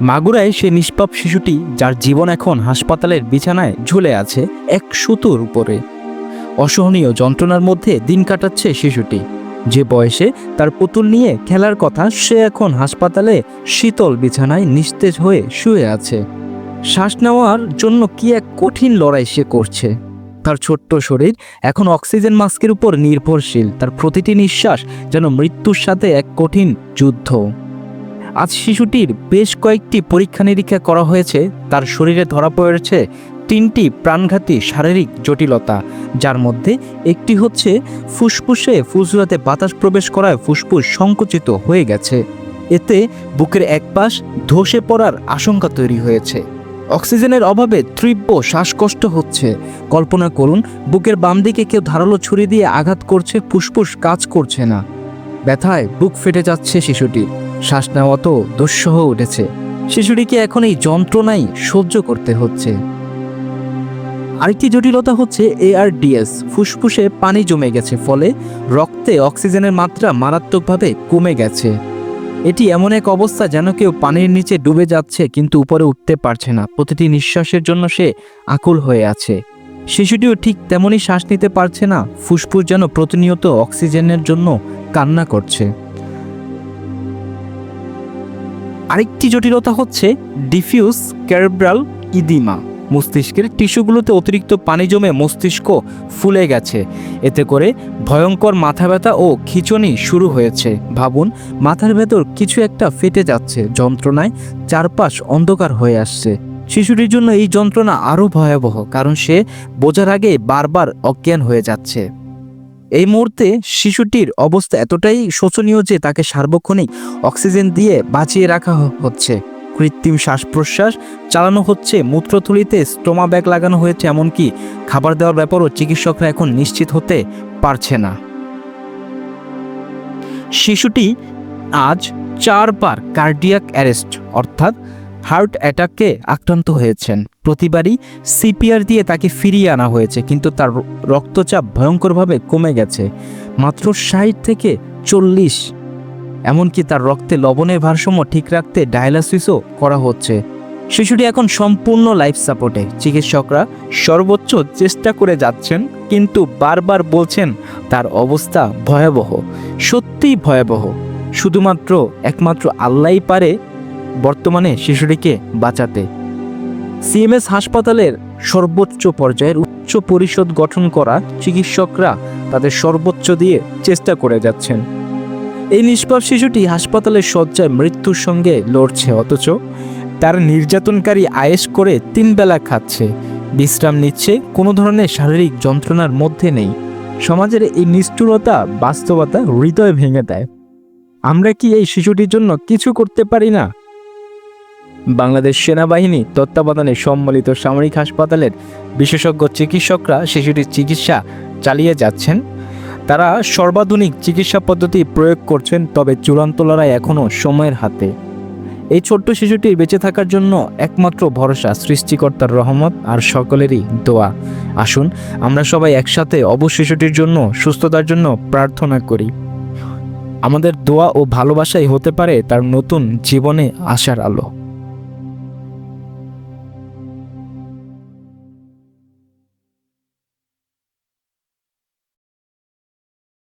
মাগুরায় সে নিষ্পাপ শিশুটি, যার জীবন এখন হাসপাতালের বিছানায় ঝুলে আছে এক সুতোর উপরে। অসহনীয় যন্ত্রণার মধ্যে দিন কাটাচ্ছে শিশুটি। যে বয়সে তার পুতুল নিয়ে খেলার কথা সে এখন হাসপাতালে শীতল বিছানায় নিস্তেজ হয়ে শুয়ে আছে। শ্বাস নেওয়ার জন্য কি এক কঠিন লড়াই সে করছে। তার ছোট্ট শরীর এখন অক্সিজেন মাস্কের উপর নির্ভরশীল। তার প্রতিটি নিঃশ্বাস যেন মৃত্যুর সাথে এক কঠিন যুদ্ধ। আজ শিশুটির বেশ কয়েকটি পরীক্ষা নিরীক্ষা করা হয়েছে। তার শরীরে ধরা পড়েছে তিনটি প্রাণঘাতী শারীরিক জটিলতা, যার মধ্যে একটি হচ্ছে ফুসফুসে ফুসফুসাতে বাতাস প্রবেশ করায় ফুসফুস সংকুচিত হয়ে গেছে। এতে বুকের এক পাশ ধসে পড়ার আশঙ্কা তৈরি হয়েছে। অক্সিজেনের অভাবে তীব্র শ্বাসকষ্ট হচ্ছে। কল্পনা করুন, বুকের বাম দিকে কেউ ধারালো ছুরি দিয়ে আঘাত করছে, ফুসফুস কাজ করছে না। ব্যথায় বুক ফেটে যাচ্ছে শিশুটির শ্বাস নেওয়া তো দুঃসহ উঠেছে। শিশুটিকে এখন এই যন্ত্রণাই সহ্য করতে হচ্ছে। আরেকটি জটিলতা হচ্ছে এআরডিএস, ফুসফুসে পানি জমে গেছে, ফলে রক্তে অক্সিজেনের মাত্রা মারাত্মকভাবে কমে গেছে। এটি এমন এক অবস্থা যেন কেউ পানির নিচে ডুবে যাচ্ছে, কিন্তু উপরে উঠতে পারছে না। প্রতিটি নিঃশ্বাসের জন্য সে আকুল হয়ে আছে। শিশুটিও ঠিক তেমনই শ্বাস নিতে পারছে না। ফুসফুস যেন প্রতিনিয়ত অক্সিজেনের জন্য কান্না করছে। আরেকটি জটিলতা হচ্ছে ডিফিউজ ক্যারব্রাল ইদিমা মস্তিষ্কের টিস্যুগুলোতে অতিরিক্ত পানি জমে মস্তিষ্ক ফুলে গেছে। এতে করে ভয়ঙ্কর মাথা ব্যথা ও খিঁচুনি শুরু হয়েছে। ভাবুন, মাথার ভেতর কিছু একটা ফেটে যাচ্ছে, যন্ত্রণায় চারপাশ অন্ধকার হয়ে আসছে। শিশুটির জন্য এই যন্ত্রণা আরও ভয়াবহ, কারণ সে বোঝার আগে বারবার অজ্ঞান হয়ে যাচ্ছে। এই মুহূর্তে শিশুটির অবস্থা এতটাই শোচনীয় যে তাকে সার্বক্ষণিক অক্সিজেন দিয়ে বাঁচিয়ে রাখা হচ্ছে। কৃত্রিম শ্বাস প্রশ্বাস চালানো হচ্ছে, মূত্রথলিতে স্টোমা ব্যাগ লাগানো হয়েছে, এমনকি খাবার দেওয়ার ব্যাপারও চিকিৎসকরা এখন নিশ্চিত হতে পারছে না। শিশুটি আজ চারবার কার্ডিয়াক অ্যারেস্ট অর্থাৎ হার্ট অ্যাটাকে আক্রান্ত হয়েছেন। প্রতিবারই সিপিআর দিয়ে তাকে ফিরিয়ে আনা হয়েছে, কিন্তু তার রক্তচাপ ভয়ঙ্করভাবে কমে গেছে। মাত্র ষাট থেকে চল্লিশ। এমনকি তার রক্তে লবণের ভারসাম্য ঠিক রাখতে ডায়ালাসিসও করা হচ্ছে। শিশুটি এখন সম্পূর্ণ লাইফ সাপোর্টে। চিকিৎসকরা সর্বোচ্চ চেষ্টা করে যাচ্ছেন, কিন্তু বারবার বলছেন তার অবস্থা ভয়াবহ। সত্যিই ভয়াবহ। শুধুমাত্র একমাত্র আল্লাহই পারে বর্তমানে শিশুটিকে বাঁচাতে। সিএমএস হাসপাতালের সর্বোচ্চ পর্যায়ের উচ্চ পরিষদ গঠন করা চিকিৎসকরা তাদের সর্বোচ্চ দিয়ে চেষ্টা করে যাচ্ছেন। এই নিষ্পাপ শিশুটি হাসপাতালের শয্যায় মৃত্যুর সঙ্গে লড়ছে অথচ তার নির্যাতনকারী আয়েশ করে তিন বেলা খাচ্ছে। বিশ্রাম নিচ্ছে কোনো ধরনের শারীরিক যন্ত্রণার মধ্যে নেই। সমাজের এই নিষ্ঠুরতা বাস্তবতা হৃদয় ভেঙে দেয়। আমরা কি এই শিশুটির জন্য কিছু করতে পারি না? বাংলাদেশ সেনাবাহিনী তত্ত্বাবধানে সম্মিলিত সামরিক হাসপাতালের বিশেষজ্ঞ চিকিৎসকরা শিশুটির চিকিৎসা চালিয়ে যাচ্ছেন। তারা সর্বাধুনিক চিকিৎসা পদ্ধতি প্রয়োগ করছেন, তবে চূড়ান্ত লড়াই এখনও সময়ের হাতে। এই ছোট্ট শিশুটির বেঁচে থাকার জন্য একমাত্র ভরসা, সৃষ্টিকর্তার রহমত আর সকলেরই দোয়া। আসুন, আমরা সবাই একসাথে অবশ শিশুটির জন্য, সুস্থতার জন্য প্রার্থনা করি। আমাদের দোয়া ও ভালোবাসাই হতে পারে তার নতুন জীবনে আসার আলো।